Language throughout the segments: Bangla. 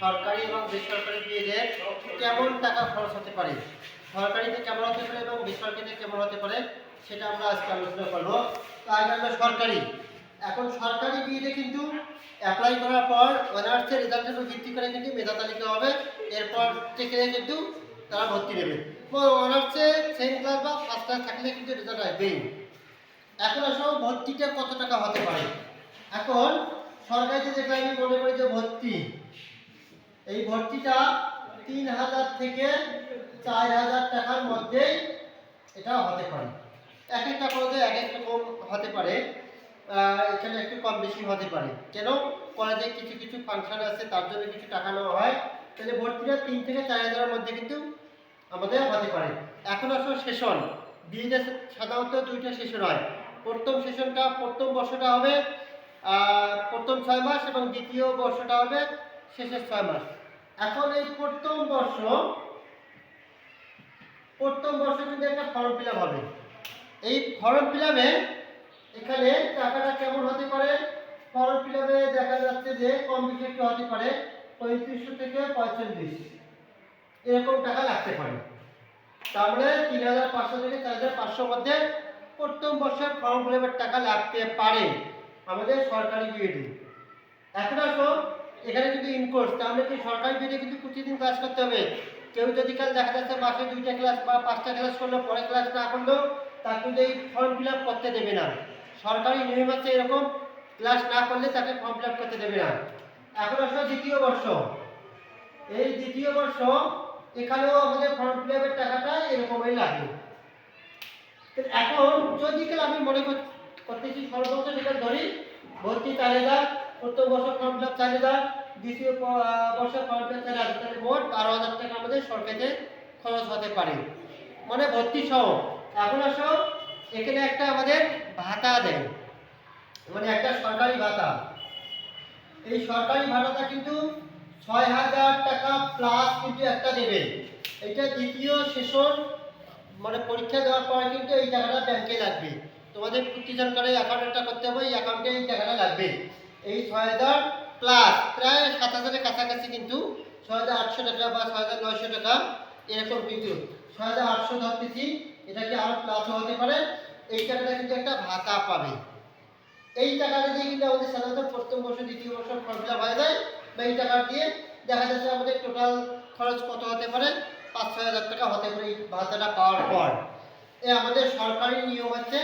সরকারি এবং বেসরকারি বিয়েতে কেমন টাকা খরচ হতে পারে? সরকারিতে কেমন হতে পারে এবং বেসরকারিতে কেমন হতে পারে সেটা আমরা আজকে আলোচনা করব। তো আগে আমরা সরকারি। এখন সরকারি বিয়েতে কিন্তু অ্যাপ্লাই করার পর অনার্সের রেজাল্টের উপর ভিত্তি করে কিন্তু মেধা তালিকা হবে। এরপর থেকে কিন্তু তারা ভর্তি নেবে। অনার্সে সেকেন্ড ক্লাস বা ফার্স্ট ক্লাস থাকলে কিন্তু রেজাল্ট আসবেই। এখন আসলে ভর্তিটা কত টাকা হতে পারে? এখন সরকারিতে যেটা আমি মনে করি যে ভর্তি, এই ভর্তিটা তিন হাজার থেকে চার হাজার টাকার মধ্যে এটা হতে পারে। এক একটা কলেজে এক এক রকম হতে পারে এখানে একটু কম বেশি হতে পারে। কেন? কলেজে কিছু কিছু ফাংশন আছে, তার জন্য কিছু টাকা নেওয়া হয়। তাহলে ভর্তিটা তিন থেকে চার হাজারের মধ্যে কিন্তু আমাদের হতে পারে। এখন আসলে সেশন বিজনেস সাধারণত দুইটা সেশন হয়। প্রথম সেশনটা প্রথম বর্ষটা হবে ছয় মাস এবং দ্বিতীয় বর্ষটা হবে শেষের ছয় মাস। এখন এই প্রথম বর্ষ প্রথম বর্ষ কিন্তু একটা ফর্ম ফিল হবে। এই ফর্ম ফিল এখানে টাকাটা কেমন হতে পারে? ফর্ম ফিল দেখা যাচ্ছে যে কম বেশি একটু হতে পারে পঁয়ত্রিশশো থেকে পঁয়তাল্লিশ। এরকম টাকা লাগতে পারে। তাহলে তিন হাজার পাঁচশো থেকে চার হাজার পাঁচশোর মধ্যে প্রথম বর্ষের ফর্ম ফিল টাকা লাগতে পারে আমাদের সরকারি বিএডি। এখন আসো, এখানে যদি ইনকোর্স তাহলে কি সরকারি বিএডি কিন্তু প্রতিদিন ক্লাস করতে হবে। কেউ যদি কাল দেখা যাচ্ছে মাসে দুইটা ক্লাস বা পাঁচটা ক্লাস করল পরে ক্লাস না করল, তাকে কিন্তু এই ফর্ম ফিল আপ করতে দেবে না। সরকারি নিয়ম আছে এরকম ক্লাস না করলে তাকে ফর্ম ফিল আপ করতে দেবে না। এখন আসো দ্বিতীয় বর্ষ। এই দ্বিতীয় বর্ষ, এখানেও আমাদের ফর্ম ফিল আপের টাকাটা এরকমই লাগে। এখন যদি আমি মনে কর- করতেছি সর্বোচ্চ যেটা ধরি ভর্তি চার হাজার প্রথম বছর ফর্ম ফিল আপ দ্বিতীয় বছর ফর্ম ফিল আপ চার হাজার তাহলে মোট বারো হাজার টাকা আমাদের সরকারিতে খরচ হতে পারে। মানে ভর্তি সহ। এখন আসো এখানে একটা আমাদের ভাতা দেয়। মানে একটা সরকারি ভাতা। এই সরকারি ভাতাটা কিন্তু ছয় হাজার টাকা প্লাস কিন্তু একটা দেবে। এটা দ্বিতীয় সেশন মানে পরীক্ষা দেওয়ার পরে কিন্তু এই টাকাটা ব্যাংকে লাগবে। তোমাদের প্রতিজন করে অ্যাকাউন্টটা করতে হবে, এই অ্যাকাউন্টে এই টাকাটা লাগবে। এই ছয় হাজার প্লাস প্রায় সাত হাজারের কাছাকাছি কিন্তু ছয় হাজার আটশো টাকা বা ছয় হাজার নয়শো টাকা এরকম কিন্তু ছয় হাজার আটশো ধরতেছি, এটা কি আরও প্লাসও হতে পারে? এই টাকাটা কিন্তু একটা ভাতা পাবে। এই টাকাটা দিয়ে কিন্তু আমাদের সাধারণত প্রথম বছর দ্বিতীয় ফর্ম ফিল হয়ে যায় বা এই টাকা দিয়ে দেখা যাচ্ছে আমাদের টোটাল খরচ কত হতে পারে? পাঁচ, ছয় হাজার টাকা হতে পারে এই ভাতাটা পাওয়ার পর। এ আমাদের সরকারি নিয়ম হচ্ছে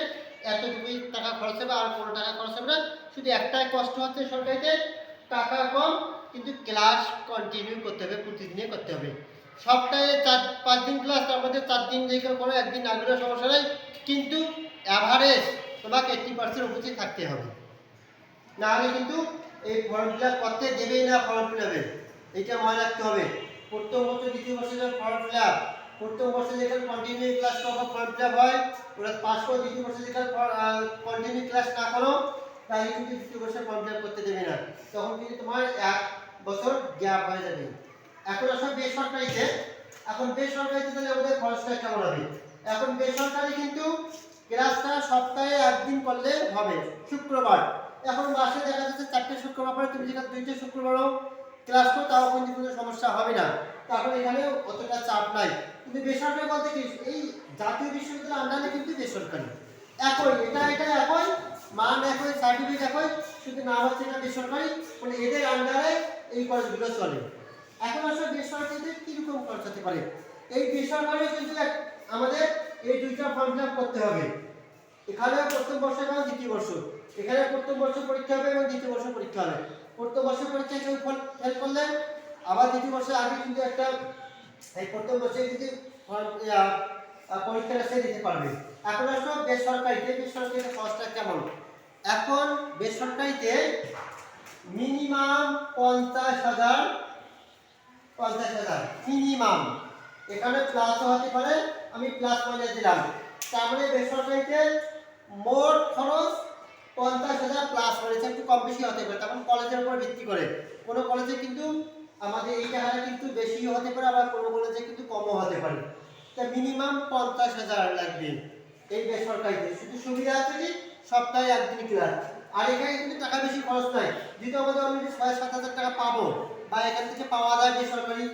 এতটুকুই টাকা খরচ হবে, আর কোনো টাকা খরচ হবে না। শুধু একটাই কষ্ট হচ্ছে সরকারিতে, টাকা কম, কিন্তু ক্লাস কন্টিনিউ করতে হবে, প্রতিদিনই করতে হবে। সপ্তাহে চার, পাঁচ দিন ক্লাস তার মধ্যে চার দিন যেখানে করো, একদিন না গেলেও সমস্যা নেই, কিন্তু অ্যাভারেজ তোমাকে এইটটি পার্সেন্ট উপস্থিত থাকতে হবে। না হলে কিন্তু এই ফর্ম ফিল আপ করতে দেবেই না ফর্ম ফিল আপে এইটা মনে রাখতে হবে। প্রথম বছর দ্বিতীয় বছর যখন ফর্ম ফিল আপ প্রথম বছর যেখানে কন্টিনিউ ক্লাস করো ফর্ম ফিল আপ হয়, ওরা করো দ্বিতীয় বছর যেখানে কন্টিনিউ ক্লাস না করো তাহলে কিন্তু দ্বিতীয় বছর ফর্ম করতে দেবে না। তখন কিন্তু তোমার এক বছর গ্যাপ হয়ে যাবে। এখন আসলে বেসরকারিতে, এখন বেসরকারিতে তাহলে আমাদের খরচটা কেমন হবে? এখন বেসরকারি কিন্তু ক্লাসটা সপ্তাহে একদিন করলে হবে, শুক্রবার। এখন মাসে দেখা যাচ্ছে চারটে শুক্রবার পরে তুমি যেখানে দুইটা শুক্রবারও ক্লাস করো, তাও কিন্তু কোনো সমস্যা হবে না। তারপরে এখানে অতটা চাপ নাই। কিন্তু বেসরকারি বলতে কি, এই জাতীয় বিশ্ববিদ্যালয়ের আন্ডারে কিন্তু বেসরকারি। একই এটা এটা একই মান একই সার্টিফিকেট একই, শুধু নাম হচ্ছে এটা বেসরকারি মানে এদের আন্ডারে এই কলেজগুলো চলে। এখন আসলে বেসরকারিতে কীরকম খরচ হতে পারে? এই বেসরকারি কিন্তু আমাদের এই দুইটা ফর্ম ফিল করতে হবে। এখানে প্রথম বর্ষ এবং দ্বিতীয় বর্ষ। এখানে প্রথম বর্ষ পরীক্ষা হবে এবং দ্বিতীয় বর্ষ পরীক্ষা হবে। প্রথম বর্ষ পরীক্ষায় কেউ ফেল করলে, আবার দ্বিতীয় বর্ষের আগে কিন্তু একটা, এই প্রথম বর্ষে যদি পরীক্ষাটা সে দিতে পারবে। এখন আসো বেসরকারিতে বেসরকারিতে খরচটা কেমন? এখন বেসরকারিতে মিনিমাম পঞ্চাশ হাজার পঞ্চাশ হাজার, মিনিমাম। এখানে প্লাসও হতে পারে, আমি প্লাস মাইনাস দিলাম। তার মানে বেসরকারিতে মোট খরচ পঞ্চাশ হাজার প্লাস হয়েছে একটু কম বেশি হতে পারে, তখন কলেজের উপর ভিত্তি করে। কোনো কলেজে কিন্তু আমাদের এই টাকাটা কিন্তু বেশি হতে পারে, আবার কোনো কলেজে কিন্তু কমও হতে পারে। তা মিনিমাম পঞ্চাশ হাজার লাগবে এই বেসরকারিতে। শুধু সুবিধা আছে কি সপ্তাহে একদিন ক্লাস আর এখানে কিন্তু টাকা বেশি খরচ নয়। যেহেতু আমাদের অলরেডি ছয়, সাত হাজার টাকা পাবো বা এখান থেকে পাওয়া যায় বেসরকারি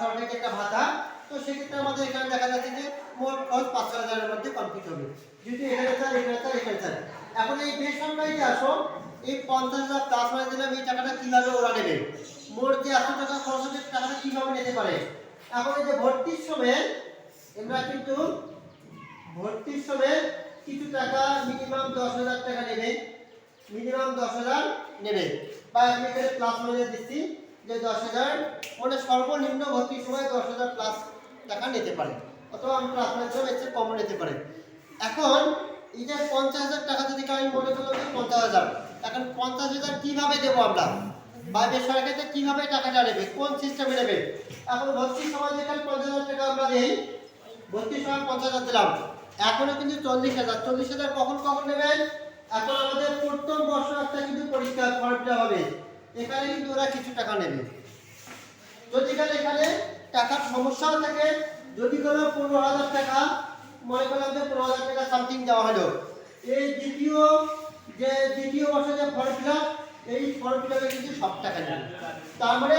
সরকারি একটা ভাতা, তো সেক্ষেত্রে আমাদের এখানে দেখা যাচ্ছে যে মোট খরচ পাঁচ ছ হাজারের মধ্যে কমপ্লিট হবে। যদি এখানে চান এখানে চান এখানে চান এখন এই বেসরকারিতে আসো, এই পঞ্চাশ হাজার প্লাস মানে দিলাম এই টাকাটা কীভাবে ওরা নেবে? মোট যে এত টাকা খরচ হবে টাকাটা কীভাবে নিতে পারে? এখন এই যে ভর্তির সময় আমরা কিন্তু ভর্তির সময় কিছু টাকা মিনিমাম দশ হাজার টাকা নেবে। মিনিমাম দশ হাজার নেবে। বা আমি এখানে প্লাস মাইনাস দিচ্ছি যে দশ হাজার। মানে সর্বনিম্ন ভর্তির সময় দশ হাজার প্লাস টাকা নিতে পারে। অথবা আমি প্লাস মাইনাস এর চেয়ে কমও নিতে পারে। এখন এই যে পঞ্চাশ হাজার টাকা যদি আমি মনে করলাম যে পঞ্চাশ হাজার, এখন পঞ্চাশ হাজার কীভাবে দেবো আমরা? বা বেসরকারিতে কীভাবে টাকাটা নেবে? কোন সিস্টেমে নেবে? এখন ভর্তির সময় যেখানে পঞ্চাশ হাজার টাকা আমরা দিই, ভর্তির সময় পঞ্চাশ হাজার দিলাম। এখনও কিন্তু চল্লিশ হাজার। চল্লিশ হাজার কখন কখন নেবেন এখন আমাদের প্রথম বর্ষ একটা কিন্তু পরীক্ষা ফর্মটা হবে। এখানে কিন্তু ওরা কিছু টাকা নেবে। যদি এখানে এখানে টাকার সমস্যাও থাকে, যদি কোনো পনেরো হাজার টাকা, মনে করলাম যে পনেরো হাজার টাকা সামথিং দেওয়া হলো। এই দ্বিতীয় যে দ্বিতীয় বর্ষে যে ফর্ম ফিল এই ফর্ম ফিল কিন্তু সব টাকা নেবে। তার মানে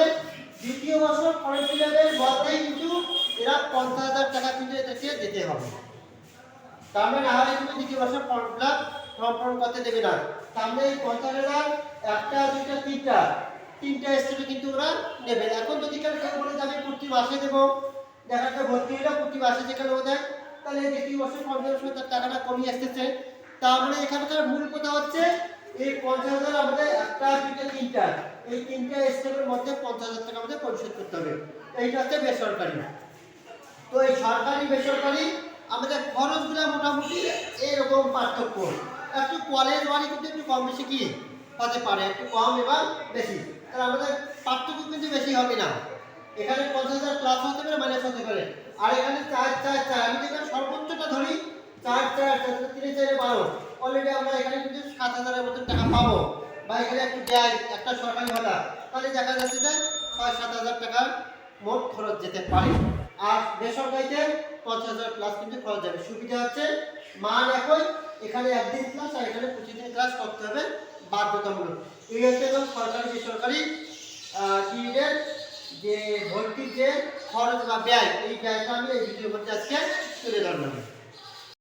দ্বিতীয় বছর ফর্ম ফিল আপের মধ্যেই কিন্তু এরা পঞ্চাশ হাজার টাকা কিন্তু এদেরকে দিতে হবে। মানে না হলে কিন্তু দ্বিতীয় বছর form fill up form form করতে দেবে না। মানে এই পঞ্চাশ হাজার একটা, দুইটা, তিনটা তিনটা স্টেপে কিন্তু ওরা নেবে। এখন যদি কেউ কেউ বলে যে আমি প্রতি মাসে দেবো, দেখা যাচ্ছে ভর্তি হলে প্রতি মাসে যেখানে দেয় তাহলে দ্বিতীয় বছর পঞ্চাশ তার টাকাটা কমিয়ে আসতেছে। তার মানে এখানকার মূল কথা হচ্ছে, এই পঞ্চাশ হাজার আমাদের একটা, দুইটা, তিনটা, এই তিনটা স্টেপের মধ্যে পঞ্চাশ হাজার টাকা আমাদের পরিশোধ করতে হবে। এইটা হচ্ছে বেসরকারি। তো এই সরকারি, বেসরকারি আমাদের খরচগুলো মোটামুটি এরকম পার্থক্য। একটু কলেজ বাড়ি কিন্তু একটু কম বেশি কি? হতে পারে, একটু কম এবং বেশি। তাহলে আমাদের পার্থক্য কিন্তু বেশি হবে না। এখানে পঞ্চাশ হাজার প্লাস হতে পারে মাইনাস হতে পারে। আর এখানে চার চার চার। আমি যদি এখানে সর্বোচ্চটা ধরি, চার চার চার তিনে, চারে বারো। অলরেডি আমরা এখানে কিন্তু সাত হাজারের মতন টাকা পাবো। বা এখানে একটু দেয়, একটা সরকারি ভাতা। তাহলে দেখা যাচ্ছে যে ছয়, সাত হাজার টাকার মোট খরচ যেতে পারে। আর বেসরকারিতে পঞ্চাশ হাজার প্লাস কিন্তু খরচ যাবে। সুবিধা হচ্ছে মান একই, এখানে একদিন ক্লাস আর এখানে পঁচিশ দিন ক্লাস করতে হবে বাধ্যতামূলক। এই হচ্ছে এবং সরকারি বেসরকারি টিউডের যে ভর্তির যে খরচ বা ব্যয়, এই ব্যয়টা আমি এই ভিডিওর মধ্যে আজকে তুলে ধরলাম।